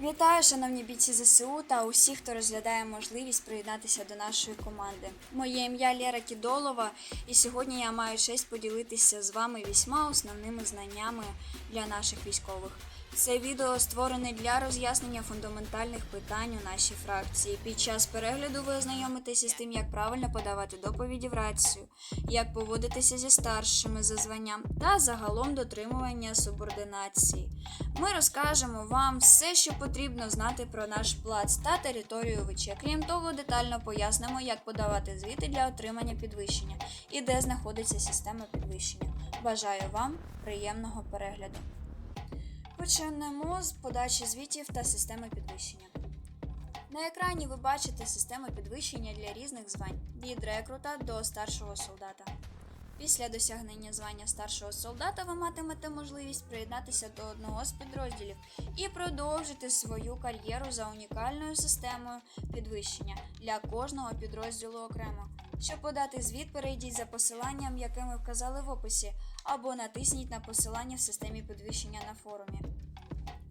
Вітаю, шановні бійці ЗСУ та усіх, хто розглядає можливість приєднатися до нашої команди. Моє ім'я Лера Кідолова, і сьогодні я маю честь поділитися з вами вісьма основними знаннями для наших військових. Це відео створене для роз'яснення фундаментальних питань у нашій фракції. Під час перегляду ви ознайомитеся з тим, як правильно подавати доповіді в рацію, як поводитися зі старшими за званням та загалом дотримування субординації. Ми розкажемо вам все, що потрібно знати про наш плац та територію ВЧ. Крім того, детально пояснимо, як подавати звіти для отримання підвищення і де знаходиться система підвищення. Бажаю вам приємного перегляду. Почнемо з подачі звітів та системи підвищення. На екрані ви бачите систему підвищення для різних звань від рекрута до старшого солдата. Після досягнення звання старшого солдата ви матимете можливість приєднатися до одного з підрозділів і продовжити свою кар'єру за унікальною системою підвищення для кожного підрозділу окремо. Щоб подати звіт, перейдіть за посиланням, яке ми вказали в описі, або натисніть на посилання в системі підвищення на форумі.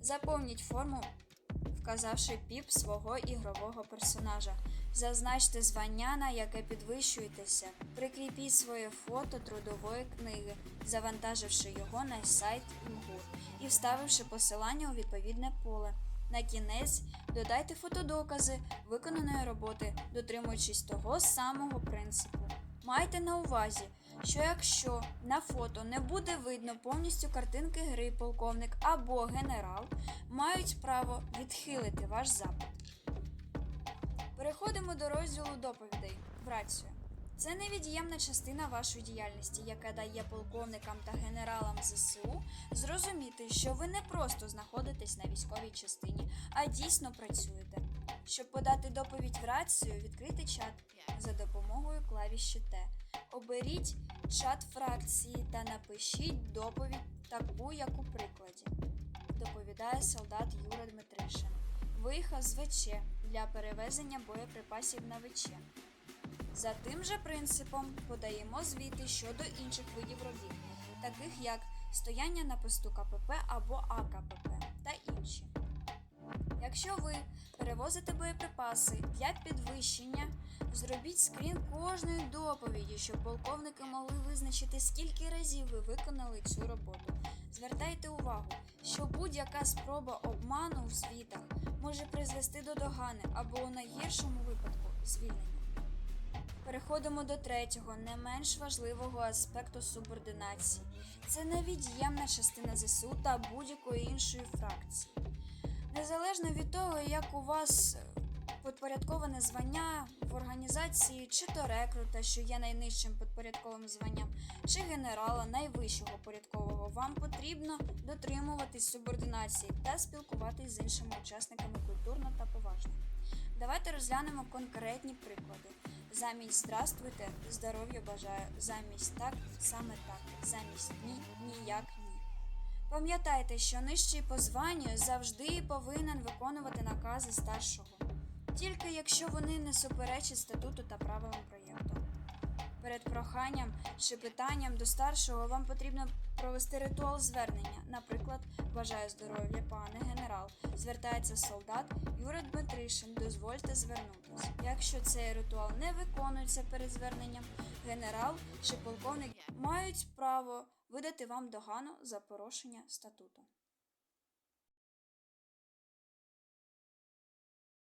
Заповніть форму, вказавши піп свого ігрового персонажа. Зазначте звання, на яке підвищуєтеся. Прикріпіть своє фото трудової книги, завантаживши його на сайт імгур і вставивши посилання у відповідне поле. На кінець додайте фотодокази виконаної роботи, дотримуючись того самого принципу. Майте на увазі, що якщо на фото не буде видно повністю картинки гри полковник або генерал, мають право відхилити ваш запит. Переходимо до розділу доповідей в рацію. Це невід'ємна частина вашої діяльності, яка дає полковникам та генералам ЗСУ зрозуміти, що ви не просто знаходитесь на військовій частині, а дійсно працюєте. Щоб подати доповідь в рацію, відкрийте чат за допомогою клавіші Т. Оберіть чат фракції та напишіть доповідь таку, як у прикладі. Доповідає солдат Юра Дмитришин. Виїхав з ВЧ для перевезення боєприпасів на ВЧ. За тим же принципом подаємо звіти щодо інших видів робіт, таких як стояння на посту КПП або АКПП та інші. Якщо ви перевозите боєприпаси для підвищення, зробіть скрін кожної доповіді, щоб полковники могли визначити, скільки разів ви виконали цю роботу. Звертайте увагу, що будь-яка спроба обману в звітах може призвести до догани або у найгіршому випадку звільнення. Переходимо до третього, не менш важливого аспекту субординації. Це невід'ємна частина ЗСУ та будь-якої іншої фракції. Незалежно від того, як у вас підпорядковане звання в організації, чи то рекрута, що є найнижчим підпорядковим званням, чи генерала найвищого порядкового, вам потрібно дотримуватись субординації та спілкуватись з іншими учасниками культурно та поважно. Давайте розглянемо конкретні приклади. Замість здравствуйте, здоров'я бажаю. Замість так, саме так. Замість ні, ніяк ні. Пам'ятайте, що нижчий по званню завжди повинен виконувати накази старшого, тільки якщо вони не суперечать статуту та правилам проєкту. Перед проханням чи питанням до старшого вам потрібно провести ритуал звернення. Наприклад, бажаю здоров'я, пане генерал. Звертається солдат Юра Дмитришин. Дозвольте звернутися. Якщо цей ритуал не виконується перед зверненням, генерал чи полковник мають право видати вам догану за порушення статуту.